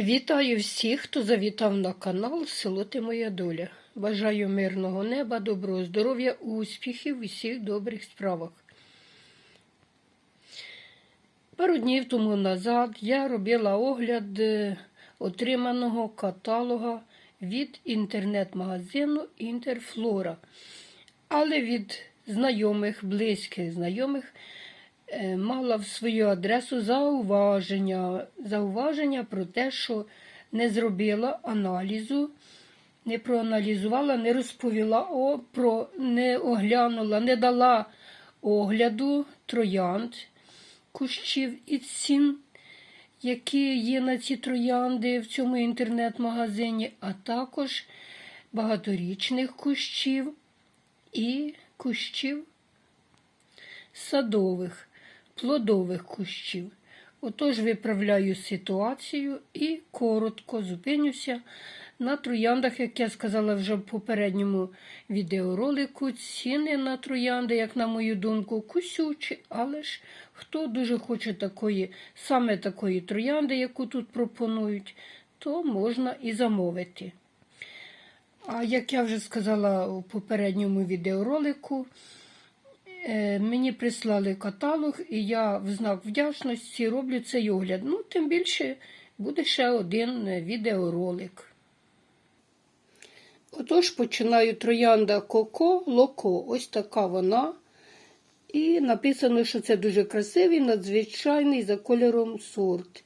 Вітаю всіх, хто завітав на канал Село Ти Моя Доля. Бажаю мирного неба, доброго здоров'я, успіхів у всіх добрих справах. Пару днів тому назад я робила огляд е, отриманого каталога від інтернет-магазину Інтерфлора. Але від знайомих, близьких знайомих мала в свою адресу зауваження, зауваження про те, що не зробила аналізу, не проаналізувала, не розповіла о, про, не оглянула, не дала огляду троянд, кущів і цін, які є на ці троянди в цьому інтернет-магазині, а також багаторічних кущів і кущів садових, плодових кущів. Отож, виправляю ситуацію і коротко зупинюся на трояндах, як я сказала вже в попередньому відеоролику. Ціни на троянди, як на мою думку, кусючі, але ж хто дуже хоче такої, саме такої троянди, яку тут пропонують, то можна і замовити. А як я вже сказала у попередньому відеоролику, мені прислали каталог, і я в знак вдячності роблю цей огляд. Ну, тим більше буде ще один е, відеоролик. Отож, починаю троянда Коко Локо. Ось така вона. І написано, що це дуже красивий, надзвичайний за кольором сорт.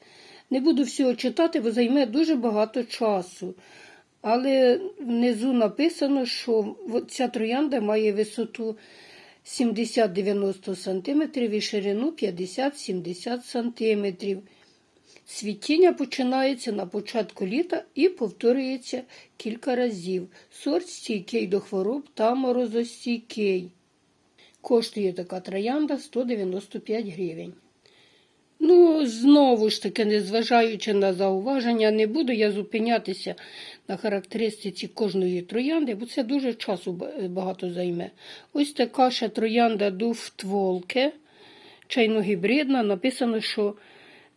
Не буду всього читати, бо займе дуже багато часу. Але внизу написано, що ця троянда має висоту 70-90 см і ширину 50-70 см. Цвітіння починається на початку літа і повторюється кілька разів. Сорт стійкий до хвороб та морозостійкий. Коштує така троянда 195 гривень. Ну, знову ж таки, незважаючи на зауваження, не буду я зупинятися на характеристиці кожної троянди, бо це дуже часу багато займе. Ось така ще троянда дуфтволке, чайно-гібридна. Написано, що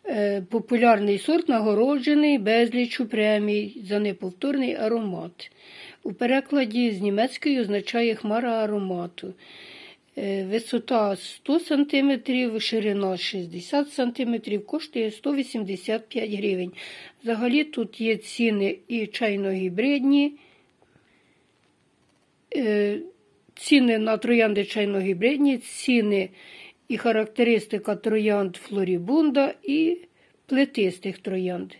е, популярний сорт нагороджений безлічу премій за неповторний аромат. У перекладі з німецької означає хмара аромату. Е, висота 100 см, ширина 60 см, коштує 185 гривень. Взагалі тут є ціни і чайно-гібридні, е, ціни на троянди чайно-гібридні, ціни і характеристика троянд флорібунда і плетистих троянд.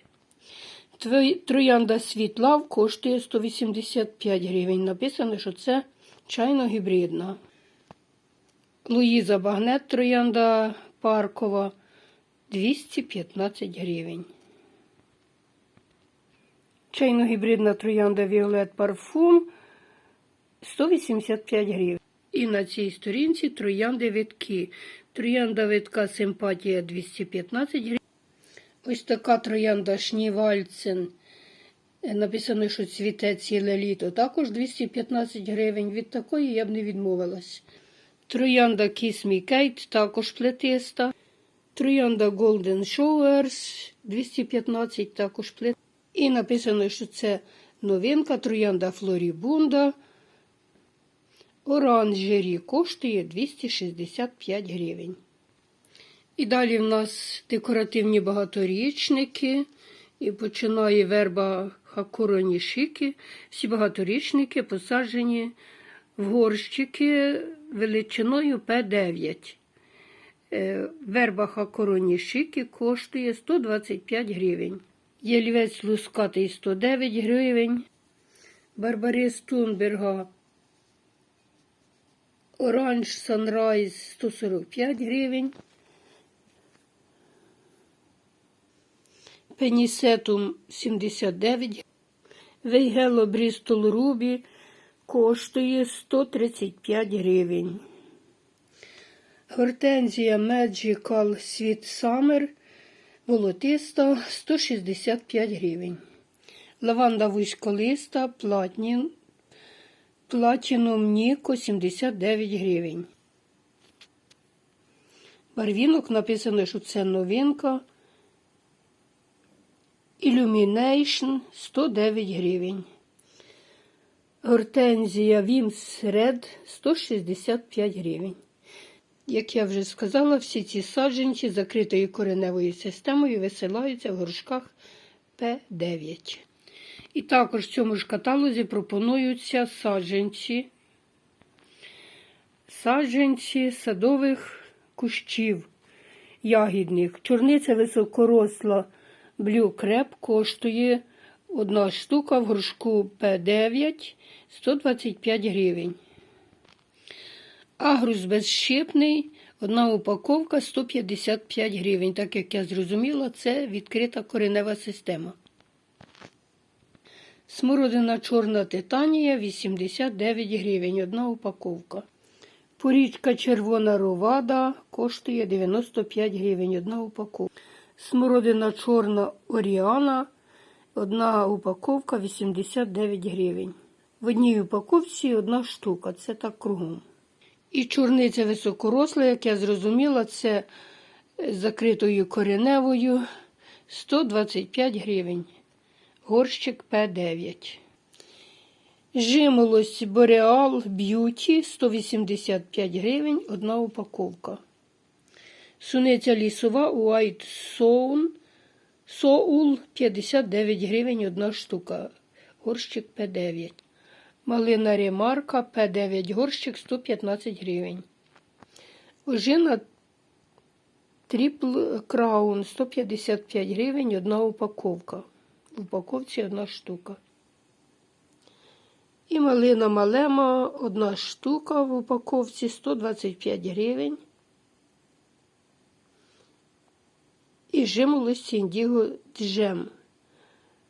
Троянда світлав коштує 185 гривень. Написано, що це чайно-гібридна. Луїза Багнет Троянда Паркова 215 гривень. Чайно-гібридна троянда Віолет Парфум 185 гривень. І на цій сторінці троянди витки. Троянда витка Симпатія 215 гривень. Ось така троянда Шнівальцен. Написано, що цвіте ціле літо. Також 215 гривень. Від такої я б не відмовилась. Троянда Kiss Me Kate, також плетиста. Троянда Golden Showers 215, також плетиста. І написано, що це новинка троянда Флорібунда. Оранжері коштує 265 гривень. І далі в нас декоративні багаторічники. І починає верба Хакуронішики. Всі багаторічники посаджені в горщики величиною П9. Е, верба Хакуронішики коштує 125 гривень. Єльвець лускатий 109 гривень. Барбарис Тунберга Оранж Санрайз 145 гривень. Пенісетум 79 Вейгело Брістол Рубі коштує 135 гривень. Гортензія Magical Sweet Summer волотиста 165 гривень. Лаванда вузьколиста платні, Platinum Ніко 79 гривень. Барвінок написано, що це новинка. Illumination 109 гривень. Гортензія Вімс Ред 165 гривень. Як я вже сказала, всі ці саджанці закритою кореневою системою висилаються в горшках П9. І також в цьому ж каталозі пропонуються саджанці, саджанці садових кущів ягідних. Чорниця високоросла Blue Crab коштує одна штука в горшку П9 125 гривень. Агрус безщепний, одна упаковка 155 гривень. Так як я зрозуміла, це відкрита коренева система. Смородина чорна титанія 89 гривень. Одна упаковка. Порічка червона ровада коштує 95 гривень. Одна упаковка. Смородина чорна оріана. Одна упаковка 89 гривень. В одній упаковці одна штука. Це так кругом. І чорниця високоросла, як я зрозуміла, це закритою кореневою 125 гривень. Горщик П9. Жимолость Бореал Б'юті 185 гривень, одна упаковка. Суниця лісова White Soul Соул 59 гривень, одна штука. Горщик П9. Малина ремарка П9 горщик 115 гривень. Ожина Трипл Краун 155 гривень, одна упаковка. В упаковці одна штука. І малина малема одна штука в упаковці 125 гривень. І жимолость індіго джем.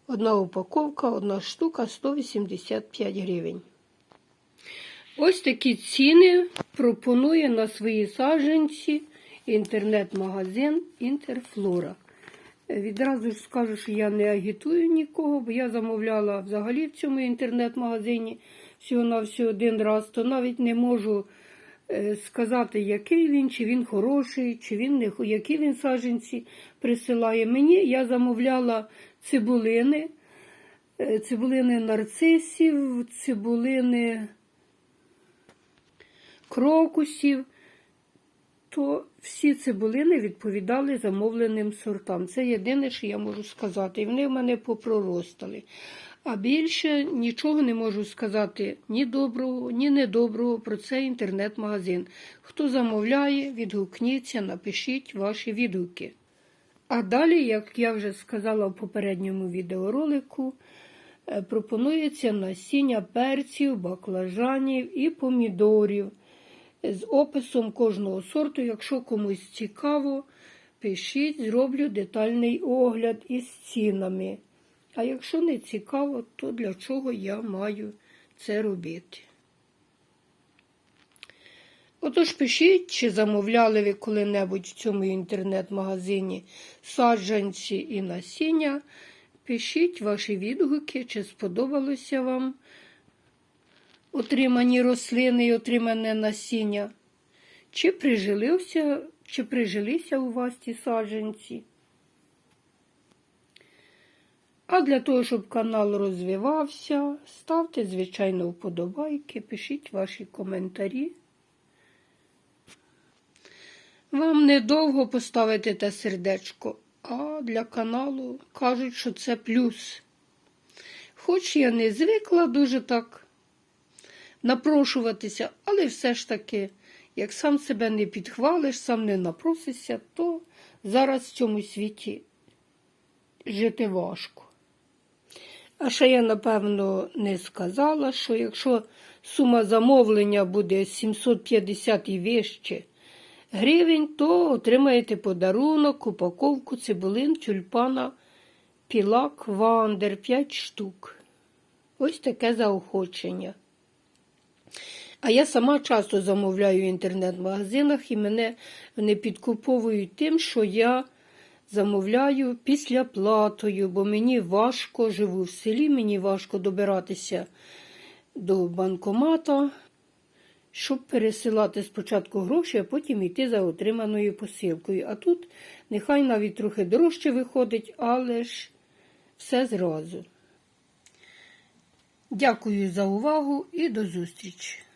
Одна упаковка, одна штука 185 гривень. Ось такі ціни пропонує на свої саджанці інтернет-магазин Інтерфлора. Відразу ж скажу, що я не агітую нікого, бо я замовляла взагалі в цьому інтернет-магазині всього-навсього один раз, то навіть не можу сказати, який він, чи він хороший, чи він не які він саджанці присилає. Мені я замовляла цибулини, е, цибулини нарцисів, цибулини крокусів, то всі цибулини відповідали замовленим сортам. Це єдине, що я можу сказати. І вони в мене попроростали. А більше нічого не можу сказати ні доброго, ні недоброго про цей інтернет-магазин. Хто замовляє, відгукніться, напишіть ваші відгуки. А далі, як я вже сказала в попередньому відеоролику, е, пропонується насіння перців, баклажанів і помідорів з описом кожного сорту. Якщо комусь цікаво, пишіть, зроблю детальний огляд із цінами. А якщо не цікаво, то для чого я маю це робити? Отож пишіть, чи замовляли ви коли-небудь в цьому інтернет-магазині саджанці і насіння. Пишіть ваші відгуки, чи сподобалося вам отримані рослини і отримане насіння, чи прижилися, чи прижилися у вас ті саджанці. А для того, щоб канал розвивався, ставте, звичайно, вподобайки, пишіть ваші коментарі. Вам недовго поставити те сердечко, а для каналу кажуть, що це плюс. Хоч я не звикла дуже так напрошуватися, але все ж таки, як сам себе не підхвалиш, сам не напросишся, то зараз в цьому світі жити важко. А ще я, напевно, не сказала, що якщо сума замовлення буде 750 і вище гривень, то отримаєте подарунок, упаковку цибулин тюльпана Пілак Вандер 5 штук. Ось таке заохочення. А я сама часто замовляю в інтернет-магазинах і мене вони підкуповують тим, що я замовляю після платою, бо мені важко живу в селі, мені важко добиратися до банкомата, щоб пересилати спочатку гроші, а потім йти за отриманою посилкою. А тут нехай навіть трохи дорожче виходить, але ж все зразу. Дякую за увагу і до зустрічі!